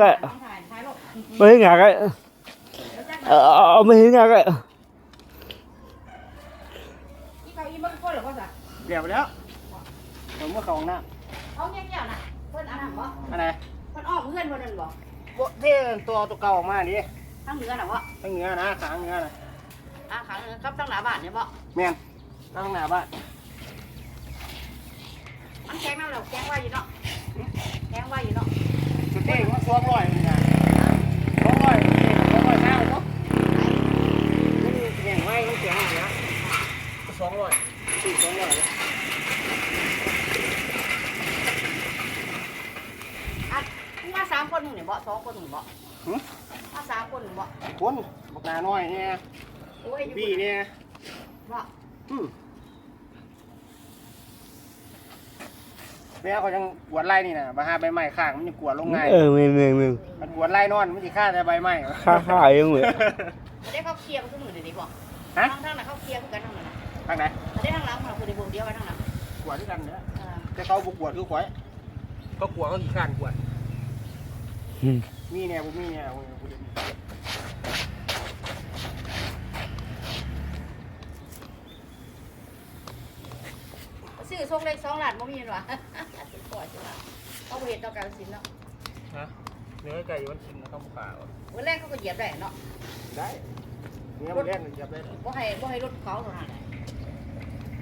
cái ถ่ายถ่ายรูป mấy ngạc ấy ờ, ờ, mấy ngạc ấy อีเก้าอี้มันก็หรือว่าจ้ะเรียบแล้วผมเมื่อเขาห้องน้เขาเงี้ยๆน่ะเพิ่นอันนั้นบ่ำอันไหนเพิ่นอ้อมเพื่อนบ่นั่นบ่โบเท่ตัวตัวเก่าออกมาดิทางเหนือน่ะบ่ทั้งเนื้อนะขางเนื้อนะอ่าขังกับทางหน้าบ้านเนี่ยบ่แมนตั้งหน้าบ้านมันแข็งแล้วเราแข็งไว้อยู่เนาะแข็งไว้อยู่เนาะ จุดเท่มันสองร้อยนี่นะสองร้อยสองร้อยเท่าเนาะมันเสียงไว้มันเสียงอย่างเงี้ยสอง ร้อยสี่สองร้อยเลยอะมึงมาสามคนมึงเนี่ยบ่สองคนมึงบ่หึมาสามคนมึงบ่คนบักหนาน้อยเนี่ยโอ้ยอยู่บี้เนี่ยบ่อืมแม่เขายังกวดไล่นี่นะบาหาใบไม้ข้างมันจะกวดลงง่าย ờ mình mình mình มันกวดไล่นอนมันจะฆ่าแต่ใบไม้ khá khá ấy không vậy บ่ได้เขาเคลียร์คือมื้อเดี๋ยวนี้บ่ฮะทางทางน่ะเขาเคลียร์คือกันทางนั้นน่ะ ทางไหนบ่ได้ทางหลังมันคือได้บ่เดียวไว้ทางหลังกวดด้วยกันเนี่ยเออแต่เขาบุกกวดคือข่อยเขากวดเขาขี่ข้านกวด ừ. มีเนี่ยผมมีเนี่ยผมผมซื้อส่งเลข2ล้านบ่มีเห็นว่าสุดปล่อยสิว่าเอาบ่เฮ็ดต่อการสินเนาะฮะเนื้อไก่มันกินนะครับขาวมื้อแรกเขาก็เหยียบได้เนาะได้เนื้อมันเล่นจับได้ บ่ให้บ่ให้รถเขาเท่านั้นแหละ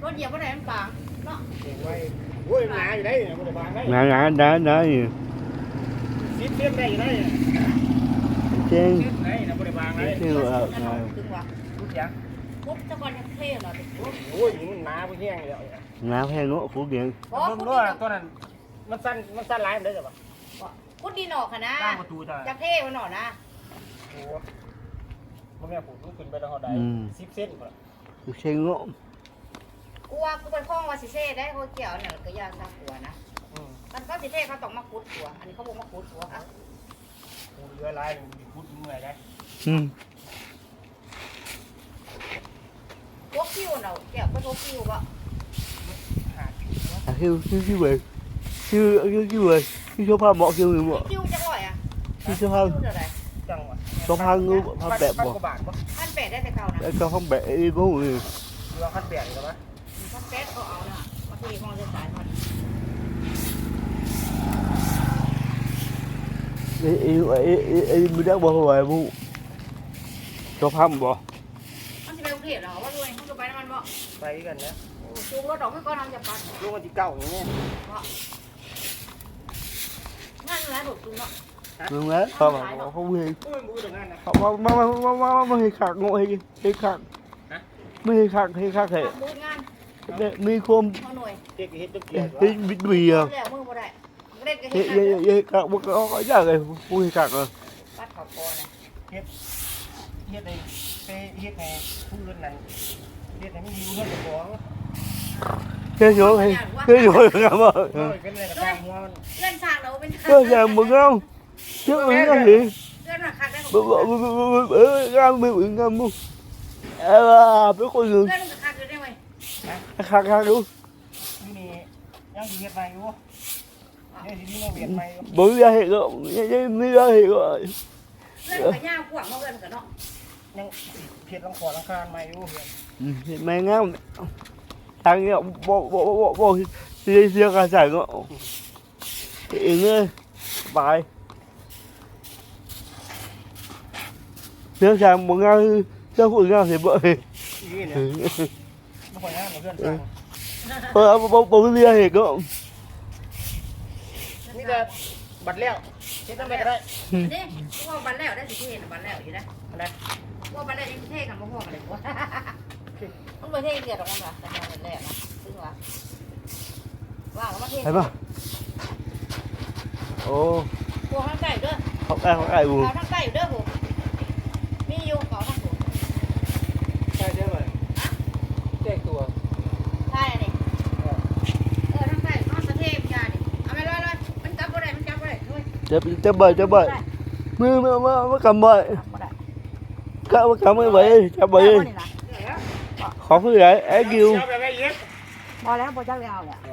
รถเหยียบบ่ได้มันบางเนาะเก่งไว้โอ้ยหนาอยู่ได้เนี่ยมันจะบางได้ ngã ngã đá đá gì ซิดเทียมได้อยู่ได้ trên ซิดได้นะมันจะบางได้ kêu ờ นั่นเนาะ ờ, ถึงว่าทุกอย่างปุ๊บตะกอนยังเท่เนาะติปุ๊บโอ้ยมันหนาไปแห้งเลย ngã theo nó của điện บ่มันคุดรู้ดินว่าออกตัวนั้นมันสั้นมันสั้นหลายมันได้หรือเปล่าคุดดินออกค่ะนะตั้งประตูจ้ะจะเท่มันหน่อนะโอ้มันแม่ผมขึ้นไปแล้วเขาได้สิบเซนก่อน trên nó กูว่ากูเป็นข้องว่าสิเท่ได้เขาเกี่ยวเนี่ยก็ยาซักหัวนะอืมมันก็สิเท่เขาต้องมาคุดหัว อันนี้เขาบอกมาคุดหัวอะกูเรือลายมันพุดเมื่อยได้ ừ. พวกคิวเนาะเกี่ยวกับพวกคิวบ่หาที่ à kêu kêu kêu về kêu kêu kêu về kêu số pha bỏ kêu người bỏ คิวจังร่อยอะ kêu số คิ pha วเท่าไหร่จังหวะ số pha ngư pha bẹp พัน bỏ กว่าบาทปะพันแปดได้แต่เก่านะ để cho không bẻ đi bố người เรือพันแปดหรือเป ล่าพันแปดเขาเอานะมาทีมองจะสายมัน đi đi đi đi mới đã bỏ hoài bố số pha bỏ มันจะไปกรุงเทพเหรอว่าด้วยมันจะไปน้ำมันบ่ไปกันนะโอ้จูงรถออกให้ก่อนทำจะปัดลูกมันที่เก่าอย่างเงี้ยนั่นแหละถูกจูงเนาะ đúng đấy không mà không hề เออมือตรงนั้นนะเขามามามามามามาให้ขากงงให้ให้ขากฮะไม่ให้ขากให้ขากให้บูดงานเนี่ย มีความเอาหน่วยเด็กเฮ็ดตุ๊กเกียร์ให้บิดบีอะแล้วมือบ่ได้เล่นกันเฮ้เฮ็ยดเฮ้ยเฮ้ยขากมันก็ก็ยากเลยผู้ให้ขากอะปัดขอบคอนะเฮ็ดในไปเฮ็ดในผู้อื่นนั่นเฮ็ดในไม่มีเงินจะฟ้องเฮ้ยโยให้เฮ้ยโยครับว่าโอ้ยเป็นอะไรกับทางหัวมันเลื่อนฉากเราเป็นเฮ้ยอย่างมึงเอาเชื่อมึงก็เห็นเลื่อนมาคักได้บของบเลื่อนบเอองามมึงงามมึงเออเป็นคนอื่นมันคักอยู่ได้ไหมขากขากดูนี่นี่ยังสิเฮ็ดใหม่อยู่ยังสิมีมาเวียนใหม่อยู่บริยาเหตุก็ยังไม่ได้เหตุก็เลื่อนกับย่างกว้างมาเลื่อนกันเนาะยังเฮ็ดลังคอลังคานใหม่อยู่เวียนไม่งามทางเนี้ยบ่บ่บ่บ่เสียเสียกระแสก็เองเลยบายเรื่องทางบ่งามเจ้าคุณงามเสียบ่นี่เนี่ยบ่ค่อยงาม เพื่อนสั่งเออบ่บ่บ่เรียเหตุก็นี่แต่บัตรแล้วเฮ็ดทำไมก็ได้นี่พวกบันแล้วได้สิเท่บันแล้วอยู่นะอันนั้นพวกบันแล้วยังเท่กันพวกกันเลยว่ามันไม่เท่เกิดหรอกมันว่าแต่บันแล้วนะซึ่งว่าว่าแล้วมาเท่เห็นป่ะโอ้พวกข้างใต้เด้อเขาไอ้เขาไอ้บูเขาข้างใต้อยู่เด้อผมมีอยู่เขาข้างผม ใช่เด้อเลยแจ้งตัว ใช่นี่เออข้างใต้ข้างสะเทพยานี่เอาไปเลยเลยมันจับบ่ได้มันจับบ่ได้ด้วย จะจะเบิดจะเบิดมือมือมือมือกำเบิดจับบ่ได้ก็กำมือเบิดจะเบิดจับบ่อยขอผู้ใหญ่ไอ้กิวพอแล้วพอจักแล้วเนี่ยอ๋อ